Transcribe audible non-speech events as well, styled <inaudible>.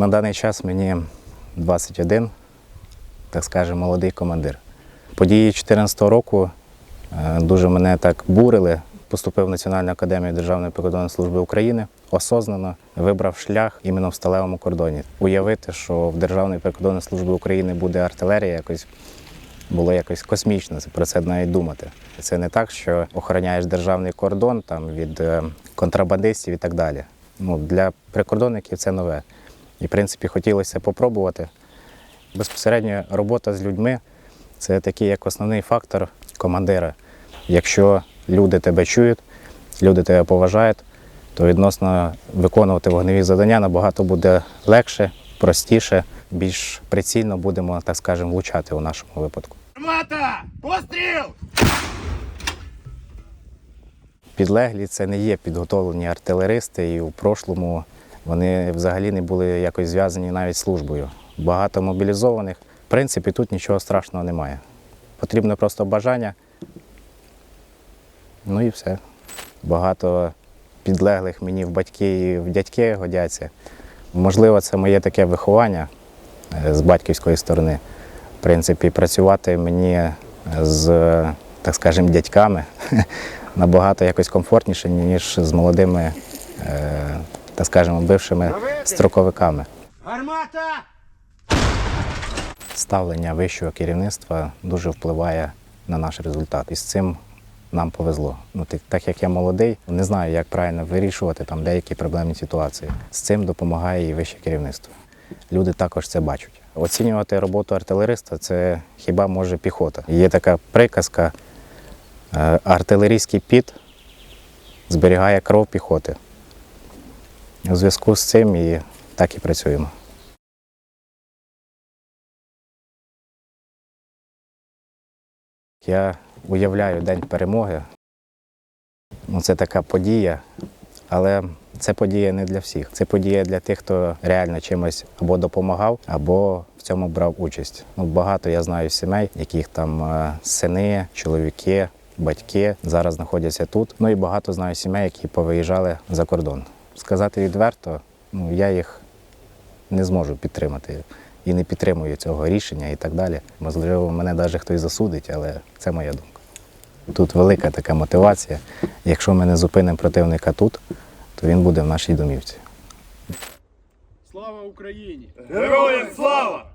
На даний час мені 21, так скажемо, молодий командир. Події 2014 року е, дуже мене так бурили. Поступив в Національну академію Державної прикордонної служби України, осознано вибрав шлях іменно в сталевому кордоні. Уявити, що в Державної прикордонної служби України буде артилерія, якось було якось космічно про це навіть думати. Це не так, що охороняєш державний кордон там від е, контрабандистів і так далі. Ну, для прикордонників це нове. І, в принципі, хотілося попробувати. Безпосередньо робота з людьми це такий як основний фактор командира. Якщо люди тебе чують, люди тебе поважають, то відносно виконувати вогневі завдання набагато буде легше, простіше, більш прицільно будемо, так скажемо, влучати у нашому випадку. Гармата! Постріл! Підлеглі це не є підготовлені артилеристи, і у прошлому вони взагалі не були якось зв'язані навіть з службою. Багато мобілізованих. В принципі, тут нічого страшного немає. Потрібно просто бажання. Ну і все. Багато підлеглих мені в батьки і в дядьки годяться. Можливо, це моє таке виховання е, з батьківської сторони. В принципі, працювати мені з, так скажемо, дядьками <laughs> набагато якось комфортніше, ніж з молодими, е, так скажемо, бившими строковиками. Гармата! Ставлення вищого керівництва дуже впливає на наш результат. І з цим нам повезло. Ну, так, як я молодий, не знаю, як правильно вирішувати там деякі проблемні ситуації. З цим допомагає і вище керівництво. Люди також це бачать. Оцінювати роботу артилериста це хіба може піхота. Є така приказка: е, артилерійський піт зберігає кров піхоти. У зв'язку з цим і так і працюємо. Я уявляю День перемоги. Ну, це така подія, але це подія не для всіх. Це подія для тих, хто реально чимось або допомагав, або в цьому брав участь. Ну, багато я знаю сімей, яких там е, сини, чоловіки, батьки зараз знаходяться тут. Ну і багато знаю сімей, які повиїжджали за кордон. Сказати відверто, ну я їх не зможу підтримати і не підтримую цього рішення і так далі. Можливо, мене навіть хтось засудить, але це моя думка. Тут велика така мотивація. Якщо ми не зупинимо противника тут, то він буде в нашій домівці. Слава Україні! Героям слава!